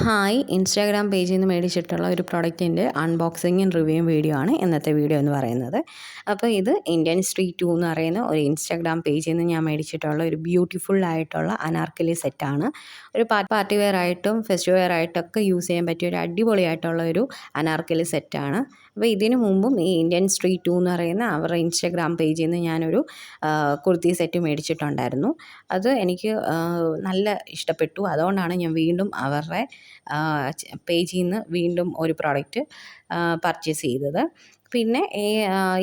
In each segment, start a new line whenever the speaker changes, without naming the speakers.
Hi Instagram പേജിൽ നിന്ന് മേടിച്ചിട്ടുള്ള ഒരു പ്രൊഡക്റ്റിന്റെ അൺബോക്സിങ്ങും റിവ്യൂ വീഡിയോ ആണ് ഇന്നത്തെ വീഡിയോ എന്ന് പറയുന്നത്. അപ്പോൾ ഇത് ഇന്ത്യൻ സ്ട്രീറ്റ് ടു എന്ന് പറയുന്ന ഒരു ഇൻസ്റ്റാഗ്രാം പേജിൽ നിന്ന് ഞാൻ മേടിച്ചിട്ടുള്ള ഒരു ബ്യൂട്ടിഫുൾ ആയിട്ടുള്ള അനാർക്കലി സെറ്റാണ് ഒരു പാർട്ടി വെയർ ആയിട്ടും ഫെസ്റ്റിവൽ വെയർ ആയിട്ടൊക്കെ യൂസ് ചെയ്യാൻ പറ്റിയ ഒരു അടിപൊളിയായിട്ടുള്ള ഒരു അനാർക്കലി സെറ്റാണ് അപ്പോൾ ഇതിനു മുമ്പും ഈ ഇന്ത്യൻ സ്ട്രീറ്റ് ടു എന്ന് പറയുന്ന അവരുടെ ഇൻസ്റ്റാഗ്രാം പേജിൽ നിന്ന് ഞാനൊരു കുർത്തി സെറ്റ് മേടിച്ചിട്ടുണ്ടായിരുന്നു. അത് എനിക്ക് നല്ല ഇഷ്ടപ്പെട്ടു. അതുകൊണ്ടാണ് ഞാൻ വീണ്ടും അവരുടെ പേജിൽ നിന്ന് വീണ്ടും ഒരു പ്രോഡക്റ്റ് പർച്ചേസ് ചെയ്തത്. പിന്നെ ഈ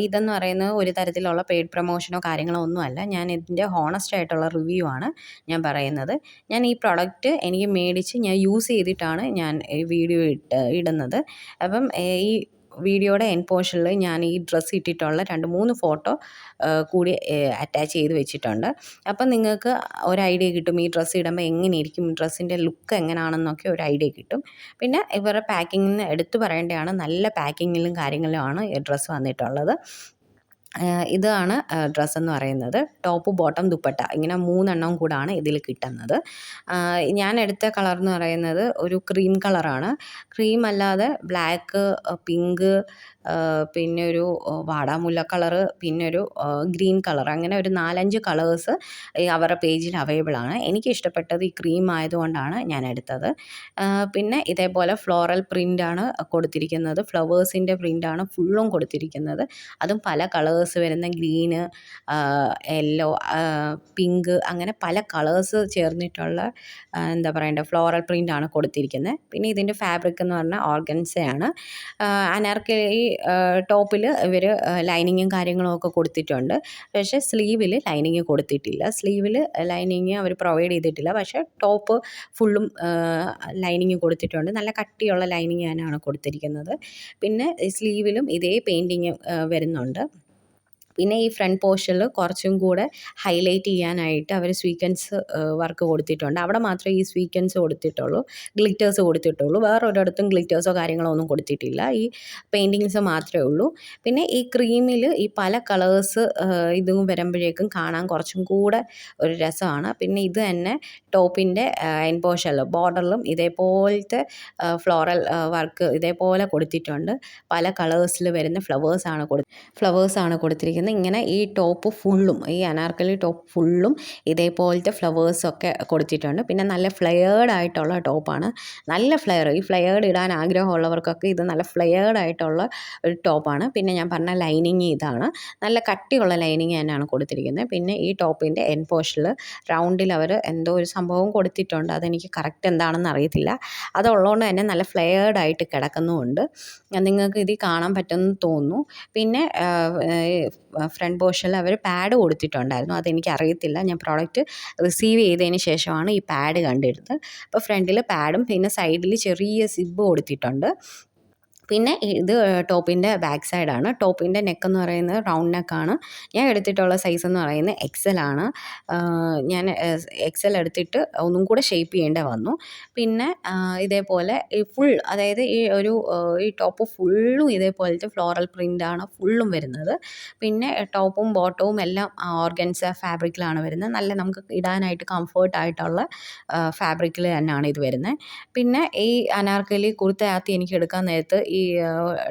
ഇതെന്ന് പറയുന്നത് ഒരു തരത്തിലുള്ള പെയ്ഡ് പ്രൊമോഷനോ കാര്യങ്ങളോ ഒന്നുമല്ല ഞാൻ ഇതിന്റെ ഹോണസ്റ്റ് ആയിട്ടുള്ള റിവ്യൂ ആണ് ഞാൻ പറയുന്നത്. ഞാൻ ഈ പ്രോഡക്റ്റ് എനിക്ക് മേടിച്ച് ഞാൻ യൂസ് ചെയ്തിട്ടാണ് ഞാൻ ഈ വീഡിയോ ഇട്ട് ഇടുന്നത്. അപ്പം ഈ വീഡിയോയുടെ എൻ പോർഷനിൽ ഞാൻ ഈ ഡ്രസ്സ് ഇട്ടിട്ടുള്ള രണ്ട് മൂന്ന് ഫോട്ടോ കൂടി അറ്റാച്ച് ചെയ്ത് വെച്ചിട്ടുണ്ട്. അപ്പം നിങ്ങൾക്ക് ഒരു ഐഡിയ കിട്ടും ഈ ഡ്രസ്സ് ഇടുമ്പോൾ എങ്ങനെയിരിക്കും ഡ്രസ്സിന്റെ ലുക്ക് എങ്ങനെയാണെന്നൊക്കെ ഒരു ഐഡിയ കിട്ടും. പിന്നെ ഇവരുടെ പാക്കിങ്ങിന് എടുത്തു പറയേണ്ടതാണ് നല്ല പാക്കിങ്ങിലും കാര്യങ്ങളിലുമാണ് ഈ ഡ്രസ്സ് വന്നിട്ടുള്ളത്. ഇതാണ് ഡ്രസ്സ് എന്ന് പറയുന്നത്. Top bottom dupatta. ഇങ്ങനെ മൂന്നെണ്ണം കൂടാണ് ഇതിൽ കിട്ടുന്നത്. ഞാൻ എടുത്ത കളർ എന്ന് പറയുന്നത് ഒരു ക്രീം കളറാണ് ക്രീം അല്ലാതെ ബ്ലാക്ക് പിങ്ക് പിന്നെ ഒരു വാടാമുല്ല കളറ് പിന്നെ ഒരു ഗ്രീൻ കളർ അങ്ങനെ ഒരു നാലഞ്ച് കളേഴ്സ് അവരുടെ പേജിൽ അവൈലബിൾ ആണ്. എനിക്ക് ഇഷ്ടപ്പെട്ടത് ഈ ക്രീം ആയതുകൊണ്ടാണ് ഞാൻ എടുത്തത്. പിന്നെ ഇതേപോലെ ഫ്ലോറൽ പ്രിന്റാണ് കൊടുത്തിരിക്കുന്നത്. ഫ്ലവേഴ്സിന്റെ പ്രിന്റാണ് ഫുള്ളും കൊടുത്തിരിക്കുന്നത്. അതും പല കളേഴ്സ് വരുന്ന ഗ്രീന് യെല്ലോ പിങ്ക് അങ്ങനെ പല കളേഴ്സ് ചേർന്നിട്ടുള്ള എന്താ പറയണ്ടേ ഫ്ലോറൽ പ്രിന്റാണ് കൊടുത്തിരിക്കുന്നത് പിന്നെ ഇതിന്റെ ഫാബ്രിക് എന്ന് പറഞ്ഞാൽ ഓർഗൻസയാണ് അനാർക്കലി ടോപ്പിൽ ഇവർ ലൈനിങ്ങും കാര്യങ്ങളും ഒക്കെ കൊടുത്തിട്ടുണ്ട്. പക്ഷേ സ്ലീവിൽ ലൈനിങ് കൊടുത്തിട്ടില്ല. സ്ലീവിൽ ലൈനിങ് അവർ പ്രൊവൈഡ് ചെയ്തിട്ടില്ല. പക്ഷേ ടോപ്പ് ഫുള്ളും ലൈനിങ് കൊടുത്തിട്ടുണ്ട്. നല്ല കട്ടിയുള്ള ലൈനിങ് തന്നെയാണ് കൊടുത്തിരിക്കുന്നത്. പിന്നെ സ്ലീവിലും ഇതേ പെയിന്റിങ് വരുന്നുണ്ട്. പിന്നെ ഈ ഫ്രണ്ട് പോർഷനിൽ കുറച്ചും കൂടെ ഹൈലൈറ്റ് ചെയ്യാനായിട്ട് അവർ സ്വീക്കൻസ് വർക്ക് കൊടുത്തിട്ടുണ്ട്. അവിടെ മാത്രമേ ഈ സ്വീക്കൻസ് കൊടുത്തിട്ടുള്ളൂ ഗ്ലിറ്റേഴ്സ് കൊടുത്തിട്ടുള്ളൂ. വേറെ ഒരിടത്തും ഗ്ലിറ്റേഴ്സോ കാര്യങ്ങളോ ഒന്നും കൊടുത്തിട്ടില്ല. ഈ പെയിന്റിങ്സ് മാത്രമേ ഉള്ളൂ. പിന്നെ ഈ ക്രീമിൽ ഈ പല കളേഴ്സ് ഇതും വരുമ്പോഴേക്കും കാണാൻ കുറച്ചും കൂടെ ഒരു രസമാണ്. പിന്നെ ഇത് തന്നെ ടോപ്പിന്റെ എൻ പോർഷനിൽ ബോർഡറിലും ഇതേപോലത്തെ ഫ്ലോറൽ വർക്ക് ഇതേപോലെ കൊടുത്തിട്ടുണ്ട്. പല കളേഴ്സിൽ വരുന്ന ഫ്ലവേഴ്സാണ് കൊടു ഫ്ലവേഴ്സാണ് കൊടുത്തിരിക്കുന്നത്. വരുന്നത് ഇങ്ങനെ ഈ ടോപ്പ് ഫുള്ളും ഈ അനാർക്കലി ടോപ്പ് ഫുള്ളും ഇതേപോലത്തെ ഫ്ലവേഴ്സൊക്കെ കൊടുത്തിട്ടുണ്ട്. പിന്നെ നല്ല ഫ്ലെയേർഡ് ആയിട്ടുള്ള ടോപ്പാണ് നല്ല ഫ്ലെയർ ഈ ഫ്ലെയേർഡ് ഇടാൻ ആഗ്രഹമുള്ളവർക്കൊക്കെ ഇത് നല്ല ഫ്ലെയേർഡ് ആയിട്ടുള്ള ഒരു ടോപ്പാണ് പിന്നെ ഞാൻ പറഞ്ഞ ലൈനിങ് ഇതാണ്. നല്ല കട്ടിയുള്ള ലൈനിങ് തന്നെയാണ് കൊടുത്തിരിക്കുന്നത്. പിന്നെ ഈ ടോപ്പിന്റെ എൻ റൗണ്ടിൽ അവർ എന്തോ ഒരു സംഭവം കൊടുത്തിട്ടുണ്ട്. അതെനിക്ക് കറക്റ്റ് എന്താണെന്ന് അറിയത്തില്ല. അതുള്ളതുകൊണ്ട് തന്നെ നല്ല ഫ്ലെയേർഡ് ആയിട്ട് കിടക്കുന്നുമുണ്ട്. നിങ്ങൾക്ക് ഇതിൽ കാണാൻ പറ്റുമെന്ന് തോന്നുന്നു. പിന്നെ ഫ്രണ്ട് പോർഷനിൽ അവർ പാഡ് കൊടുത്തിട്ടുണ്ടായിരുന്നു. അതെനിക്ക് അറിയത്തില്ല ഞാൻ പ്രോഡക്റ്റ് റിസീവ് ചെയ്തതിന് ശേഷമാണ് ഈ പാഡ് കണ്ടിരുന്നത് അപ്പോൾ ഫ്രണ്ടിൽ പാഡും പിന്നെ സൈഡിൽ ചെറിയ സിബ് കൊടുത്തിട്ടുണ്ട്. പിന്നെ ഇത് ടോപ്പിന്റെ ബാക്ക് സൈഡാണ്. ടോപ്പിന്റെ നെക്ക് എന്ന് പറയുന്നത് റൗണ്ട് നെക്കാണ്. ഞാൻ എടുത്തിട്ടുള്ള സൈസ് എന്ന് പറയുന്നത് എക്സൽ ആണ്. ഞാൻ എക്സൽ എടുത്തിട്ട് ഒന്നും കൂടെ ഷേപ്പ് ചെയ്യേണ്ട വന്നു. പിന്നെ ഇതേപോലെ ഈ ഫുൾ അതായത് ഈ ഒരു ഈ ടോപ്പ് ഫുള്ളും ഇതേപോലത്തെ ഫ്ലോറൽ പ്രിന്റാണ് ഫുള്ളും വരുന്നത്. പിന്നെ ടോപ്പും ബോട്ടവും എല്ലാം ഓർഗൻസ ഫാബ്രിക്കിലാണ് വരുന്നത്. നല്ല നമുക്ക് ഇടാനായിട്ട് കംഫേർട്ടായിട്ടുള്ള ഫാബ്രിക്കിൽ തന്നെയാണ് ഇത് വരുന്നത്. പിന്നെ ഈ അനാർക്കലി കുർത്തയാത്തി എനിക്ക് എടുക്കാൻ നേരത്ത്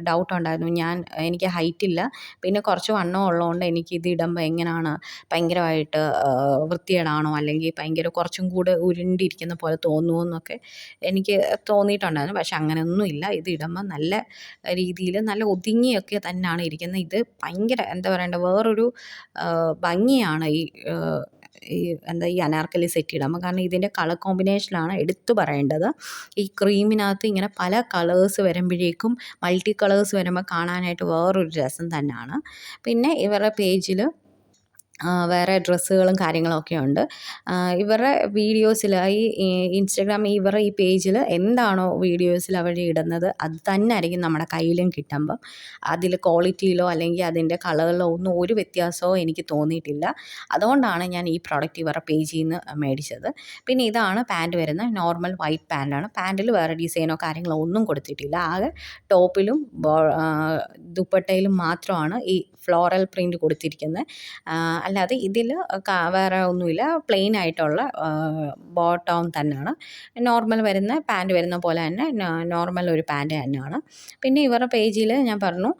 ഡൗട്ട് ഉണ്ടായിരുന്നു. ഞാൻ എനിക്ക് ഹൈറ്റ് ഇല്ല. പിന്നെ കുറച്ച് വണ്ണം ഉള്ളതുകൊണ്ട് എനിക്ക് ഇത് ഇടുമ്പോൾ എങ്ങനെയാണ് ഭയങ്കരമായിട്ട് വൃത്തികേടാണോ അല്ലെങ്കിൽ ഭയങ്കര കുറച്ചും കൂടെ ഉരുണ്ടിരിക്കുന്ന പോലെ തോന്നുമോ എന്നൊക്കെ എനിക്ക് തോന്നിയിട്ടുണ്ടായിരുന്നു. പക്ഷെ അങ്ങനെയൊന്നുമില്ല ഇത് ഇടുമ്പോൾ നല്ല രീതിയിൽ നല്ല ഒതുങ്ങിയൊക്കെ തന്നെയാണ് ഇരിക്കുന്നത്. ഇത് ഭയങ്കര എന്താ പറയണ്ടേ? വേറൊരു ഭംഗിയാണ് ഈ ഈ എന്താ ഈ അനാർക്കലി സെറ്റ് ഇടാം കാരണം ഇതിന്റെ കളർ കോമ്പിനേഷനാണ് എടുത്തു പറയേണ്ടത്. ഈ ക്രീമിനകത്ത് ഇങ്ങനെ പല കളേഴ്സ് വരുമ്പോഴേക്കും മൾട്ടി കളേഴ്സ് വരുമ്പോൾ കാണാനായിട്ട് വേറൊരു രസം തന്നെയാണ്. പിന്നെ ഇവരുടെ പേജിൽ വേറെ ഡ്രസ്സുകളും കാര്യങ്ങളൊക്കെ ഉണ്ട്. ഇവരുടെ വീഡിയോസിൽ ഈ ഇൻസ്റ്റഗ്രാം ഇവരുടെ ഈ പേജിൽ എന്താണോ വീഡിയോസിൽ അവർ ഇടുന്നത് അത് തന്നെ ആയിരിക്കും നമ്മുടെ കയ്യിലും കിട്ടുമ്പം. അതിൽ ക്വാളിറ്റിയിലോ അല്ലെങ്കിൽ അതിന്റെ കളറിലോ ഒന്നും ഒരു വ്യത്യാസമോ എനിക്ക് തോന്നിയിട്ടില്ല. അതുകൊണ്ടാണ് ഞാൻ ഈ പ്രോഡക്റ്റ് ഇവരുടെ പേജിൽ നിന്ന് മേടിച്ചത്. പിന്നെ ഇതാണ് പാന്റ് വരുന്നത്. Normal white പാന്റാണ്. പാന്റിൽ വേറെ ഡിസൈനോ കാര്യങ്ങളോ ഒന്നും കൊടുത്തിട്ടില്ല. ആകെ ടോപ്പിലും ദുപ്പട്ടയിലും മാത്രമാണ് ഈ ഫ്ലോറൽ പ്രിന്റ് കൊടുത്തിരിക്കുന്നത്. അല്ലാതെ ഇതിൽ വേറെ ഒന്നുമില്ല. പ്ലെയിൻ ആയിട്ടുള്ള ബോട്ടം തന്നെയാണ്. നോർമൽ വരുന്ന പാന്റ് വരുന്ന പോലെ തന്നെ നോർമൽ ഒരു പാന്റ് തന്നെയാണ്. പിന്നെ ഇവരുടെ പേജിൽ ഞാൻ പറഞ്ഞു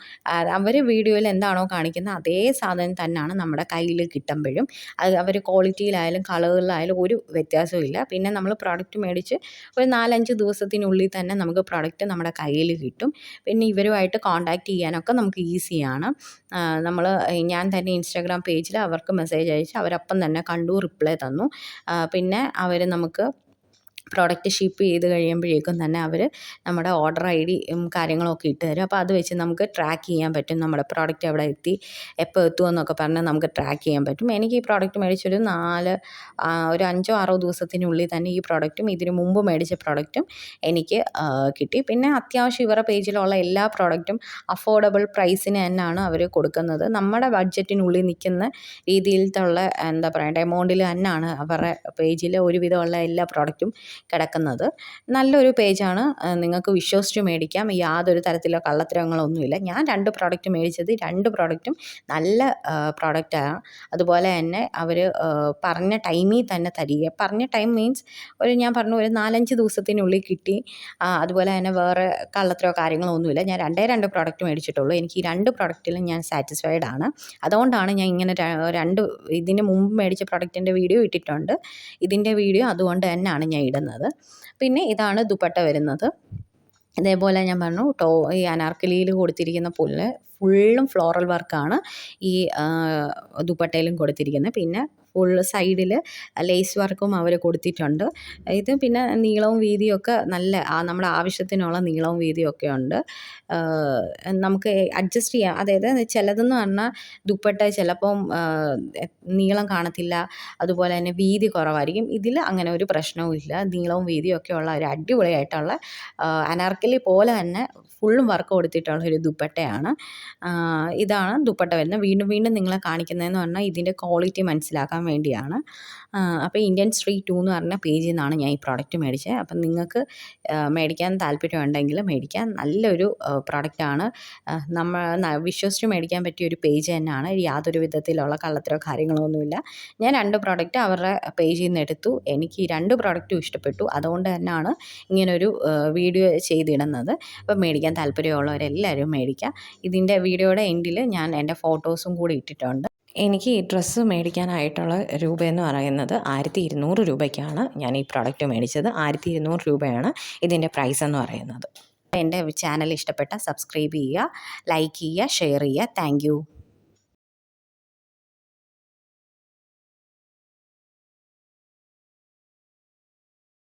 അവർ വീഡിയോയിൽ എന്താണോ കാണിക്കുന്നത് അതേ സാധനം തന്നെയാണ് നമ്മുടെ കയ്യിൽ കിട്ടുമ്പോഴും. അത് അവർ ക്വാളിറ്റിയിലായാലും കളറിലായാലും ഒരു വ്യത്യാസവും പിന്നെ നമ്മൾ പ്രോഡക്റ്റ് മേടിച്ച് ഒരു നാലഞ്ച് ദിവസത്തിനുള്ളിൽ തന്നെ നമുക്ക് പ്രോഡക്റ്റ് നമ്മുടെ കയ്യിൽ കിട്ടും. പിന്നെ ഇവരുമായിട്ട് കോൺടാക്റ്റ് ചെയ്യാനൊക്കെ നമുക്ക് ഈസിയാണ് നമ്മൾ ഞാൻ തന്നെ ഇൻസ്റ്റാഗ്രാം പേജിൽ അവർക്ക് മെസ്സേജ് അയച്ച് അവരപ്പം തന്നെ കണ്ടു റിപ്ലൈ തന്നു. പിന്നെ അവർ നമുക്ക് പ്രോഡക്റ്റ് ഷിപ്പ് ചെയ്ത് കഴിയുമ്പോഴേക്കും തന്നെ അവർ നമ്മുടെ ഓർഡർ ഐ ഡി കാര്യങ്ങളൊക്കെ ഇട്ട് തരും. അപ്പോൾ അത് വെച്ച് നമുക്ക് ട്രാക്ക് ചെയ്യാൻ പറ്റും. നമ്മുടെ പ്രോഡക്റ്റ് എവിടെ എത്തി എപ്പോൾ എത്തുമെന്നൊക്കെ പറഞ്ഞ് നമുക്ക് ട്രാക്ക് ചെയ്യാൻ പറ്റും. എനിക്ക് ഈ പ്രോഡക്റ്റ് മേടിച്ചൊരു നാല് ഒരു അഞ്ചോ ആറോ ദിവസത്തിനുള്ളിൽ തന്നെ ഈ പ്രോഡക്റ്റും ഇതിനു മുമ്പ് മേടിച്ച പ്രോഡക്റ്റും എനിക്ക് കിട്ടി. പിന്നെ അത്യാവശ്യം ഇവരുടെ പേജിലുള്ള എല്ലാ പ്രോഡക്റ്റും അഫോർഡബിൾ പ്രൈസിന് തന്നെയാണ് അവർ കൊടുക്കുന്നത്. നമ്മുടെ ബഡ്ജറ്റിനുള്ളിൽ നിൽക്കുന്ന രീതിയിലുള്ള എന്താ പറയണ്ടേ എമൗണ്ടിൽ തന്നെയാണ് അവരുടെ പേജിൽ ഒരുവിധമുള്ള എല്ലാ പ്രോഡക്റ്റും കിടക്കുന്നത്. നല്ലൊരു പേജാണ്. നിങ്ങൾക്ക് വിശ്വസിച്ച് മേടിക്കാം. യാതൊരു തരത്തിലുള്ള കള്ളത്തരങ്ങളൊന്നുമില്ല. ഞാൻ രണ്ട് പ്രോഡക്റ്റ് മേടിച്ചത് രണ്ട് പ്രോഡക്റ്റും നല്ല പ്രോഡക്റ്റാണ് അതുപോലെ തന്നെ അവർ പറഞ്ഞ ടൈമിൽ തന്നെ തരിക. പറഞ്ഞ ടൈം മീൻസ് ഒരു ഞാൻ പറഞ്ഞു ഒരു നാലഞ്ച് ദിവസത്തിനുള്ളിൽ കിട്ടി. അതുപോലെ തന്നെ വേറെ കള്ളത്തരോ കാര്യങ്ങളോ ഒന്നുമില്ല. ഞാൻ രണ്ടേ രണ്ട് പ്രോഡക്റ്റ് മേടിച്ചിട്ടുള്ളൂ. എനിക്ക് ഈ രണ്ട് പ്രോഡക്റ്റിലും ഞാൻ സാറ്റിസ്ഫൈഡ് ആണ്. അതുകൊണ്ടാണ് ഞാൻ ഇങ്ങനെ രണ്ട് ഇതിന് മുമ്പ് മേടിച്ച പ്രോഡക്റ്റിന്റെ വീഡിയോ ഇട്ടിട്ടുണ്ട്. ഇതിന്റെ വീഡിയോ അതുകൊണ്ട് തന്നെയാണ് ഞാൻ ഇടുന്നത്. വരുന്നത്. പിന്നെ ഇതാണ് ദുപ്പട്ട വരുന്നത്. ഇതേപോലെ ഞാൻ പറഞ്ഞു ടോ ഈ അനാർക്കലിയിൽ കൊടുത്തിരിക്കുന്ന പുല്ല് ഫുള്ളും ഫ്ലോറൽ വർക്കാണ് ഈ ദുപ്പട്ടയിലും കൊടുത്തിരിക്കുന്നത്. പിന്നെ ഫുൾ സൈഡിൽ ലേസ് വർക്കും അവർ കൊടുത്തിട്ടുണ്ട്. ഇത് പിന്നെ നീളവും വീതിയും ഒക്കെ നല്ല നമ്മുടെ ആവശ്യത്തിനുള്ള നീളവും വീതിയും ഒക്കെ ഉണ്ട് നമുക്ക് അഡ്ജസ്റ്റ് ചെയ്യാം. അതായത് ചിലതെന്ന് പറഞ്ഞാൽ ദുപ്പട്ട ചിലപ്പം നീളം കാണത്തില്ല. അതുപോലെ തന്നെ വീതി കുറവായിരിക്കും. ഇതിൽ അങ്ങനെ ഒരു പ്രശ്നവും ഇല്ല. നീളവും വീതിയും ഒക്കെ ഉള്ള ഒരു അടിപൊളിയായിട്ടുള്ള അനാർക്കലി പോലെ തന്നെ ഫുള്ളും വർക്ക് കൊടുത്തിട്ടുള്ള ഒരു ദുപ്പട്ടയാണ്. ഇതാണ് ദുപ്പട്ട വരുന്നത്. വീണ്ടും വീണ്ടും നിങ്ങളെ കാണിക്കുന്നതെന്ന് പറഞ്ഞാൽ ഇതിന്റെ ക്വാളിറ്റി മനസ്സിലാക്കാൻ വേണ്ടിയാണ്. അപ്പോൾ ഇന്ത്യൻ സ്ട്രീറ്റ് ടു എന്ന് പറഞ്ഞ പേജിൽ നിന്നാണ് ഞാൻ ഈ പ്രോഡക്റ്റ് മേടിച്ചത് അപ്പം നിങ്ങൾക്ക് മേടിക്കാൻ താല്പര്യമുണ്ടെങ്കിൽ മേടിക്കാൻ നല്ലൊരു പ്രോഡക്റ്റാണ് നമ്മൾ വിശ്വസിച്ച് മേടിക്കാൻ പറ്റിയ ഒരു പേജ് തന്നെയാണ്. യാതൊരു വിധത്തിലുള്ള കള്ളത്തരോ കാര്യങ്ങളോ ഒന്നുമില്ല. ഞാൻ രണ്ട് പ്രോഡക്റ്റ് അവരുടെ പേജിൽ നിന്ന് എടുത്തു. എനിക്ക് രണ്ട് പ്രോഡക്റ്റും ഇഷ്ടപ്പെട്ടു. അതുകൊണ്ട് തന്നെയാണ് ഇങ്ങനൊരു വീഡിയോ ചെയ്തിടുന്നത്. അപ്പോൾ മേടിക്കാൻ താല്പര്യമുള്ളവരെല്ലാവരും മേടിക്കുക ഇതിന്റെ വീഡിയോയുടെ എൻഡിൽ ഞാൻ എന്റെ ഫോട്ടോസും കൂടി ഇട്ടിട്ടുണ്ട്. എനിക്ക് ഈ ഡ്രസ്സ് മേടിക്കാനായിട്ടുള്ള രൂപയെന്ന് പറയുന്നത് ആയിരത്തി ഇരുന്നൂറ് രൂപയ്ക്കാണ് ഞാൻ ഈ പ്രോഡക്റ്റ് മേടിച്ചത്. ആയിരത്തി ഇരുന്നൂറ് രൂപയാണ് ഇതിന്റെ പ്രൈസ് എന്ന് പറയുന്നത്. എന്റെ ചാനൽ ഇഷ്ടപ്പെട്ട സബ്സ്ക്രൈബ് ചെയ്യുക ലൈക്ക് ചെയ്യുക ഷെയർ ചെയ്യുക. താങ്ക്